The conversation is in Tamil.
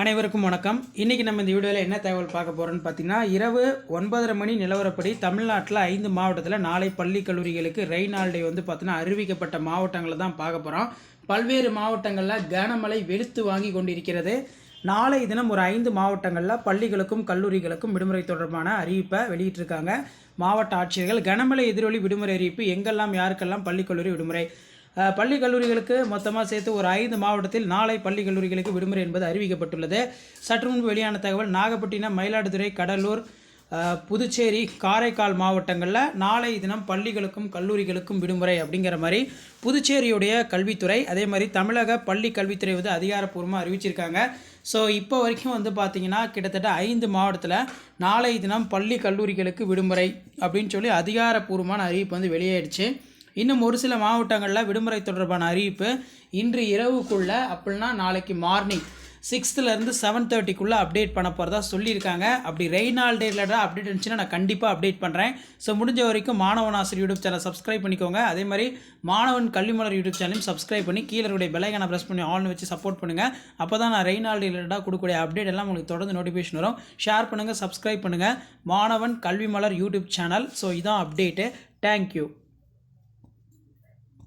அனைவருக்கும் வணக்கம். இன்றைக்கி நம்ம இந்த வீடியோவில் என்ன தகவல் பார்க்க போகிறோன்னு பார்த்தீங்கன்னா இரவு ஒன்பதரை மணி நிலவரப்படி தமிழ்நாட்டில் ஐந்து மாவட்டத்தில் நாளை பள்ளி கல்லூரிகளுக்கு ரெயின் ஹாலிடே வந்து பார்த்தீங்கன்னா அறிவிக்கப்பட்ட மாவட்டங்களை தான் பார்க்க போகிறோம் பல்வேறு மாவட்டங்களில் கனமழை வெளுத்து வாங்கி கொண்டிருக்கிறது. நாளை தினம் ஒரு ஐந்து மாவட்டங்களில் பள்ளிகளுக்கும் கல்லூரிகளுக்கும் விடுமுறை தொடர்பான அறிவிப்பை வெளியிட்டிருக்காங்க. மாவட்ட ஆட்சியர்கள் கனமழை எதிரொலி விடுமுறை அறிவிப்பு எங்கெல்லாம் யாருக்கெல்லாம் பள்ளி கல்லூரி விடுமுறை பள்ளி கல்லூரிகளுக்கு மொத்தமாக சேர்த்து ஒரு ஐந்து மாவட்டத்தில் நாளை பள்ளி கல்லூரிகளுக்கு விடுமுறை என்பது அறிவிக்கப்பட்டுள்ளது. சற்று முன்பு வெளியான தகவல் நாகப்பட்டினம் மயிலாடுதுறை கடலூர் புதுச்சேரி காரைக்கால் மாவட்டங்களில் நாளை தினம் பள்ளிகளுக்கும் கல்லூரிகளுக்கும் விடுமுறை அப்படிங்கிற மாதிரி புதுச்சேரியுடைய கல்வித்துறை அதே மாதிரி தமிழக பள்ளி கல்வித்துறை வந்து அதிகாரப்பூர்வமாக அறிவிச்சிருக்காங்க. ஸோ இப்போ வரைக்கும் வந்து பார்த்தீங்கன்னா கிட்டத்தட்ட ஐந்து மாவட்டத்தில் நாளை தினம் பள்ளி கல்லூரிகளுக்கு விடுமுறை அப்படின்னு சொல்லி அதிகாரப்பூர்வமான அறிவிப்பு வந்து வெளியாயிடுச்சு. இன்னும் ஒரு சில மாவட்டங்களில் விடுமுறை தொடர்பான அறிவிப்பு இன்று இரவுக்குள்ளே அப்படின்னா நாளைக்கு மார்னிங் சிக்ஸ்த்துலேருந்து செவன் தேர்ட்டிக்குள்ளே அப்டேட் பண்ண போகிறதா சொல்லியிருக்காங்க. அப்படி ரெயின் ஹாலிடே ரிலேட்டடாக அப்டேட் இருந்துச்சுன்னா நான் கண்டிப்பாக அப்டேட் பண்ணுறேன் ஸோ முடிஞ்ச வரைக்கும் மாணவன் ஆசிரியர் யூடியூப் சேனல் சப்ஸ்கிரைப் பண்ணிக்கோங்க. அதே மாதிரி மாணவன் கல்விமலர் யூடியூப் சேனலையும் சப்ஸ்கிரைப் பண்ணி கீழே இருக்கிற பெலைக்கான ப்ரெஸ் பண்ணி ஆல்னு வச்சு சப்போர்ட் பண்ணுங்கள் அப்போ தான் நான் ரெயின் ஹாலிடே ரிலேட்டடாக கொடுக்கக்கூடிய அப்டேட் எல்லாம் உங்களுக்கு தொடர்ந்து நோட்டிஃபிகேஷன் வரும். ஷேர் பண்ணுங்கள் சப்ஸ்கிரைப் பண்ணுங்கள் மாணவன் கல்விமலர் யூடியூப் சேனல். ஸோ இதான் அப்டேட்டு தேங்க்யூ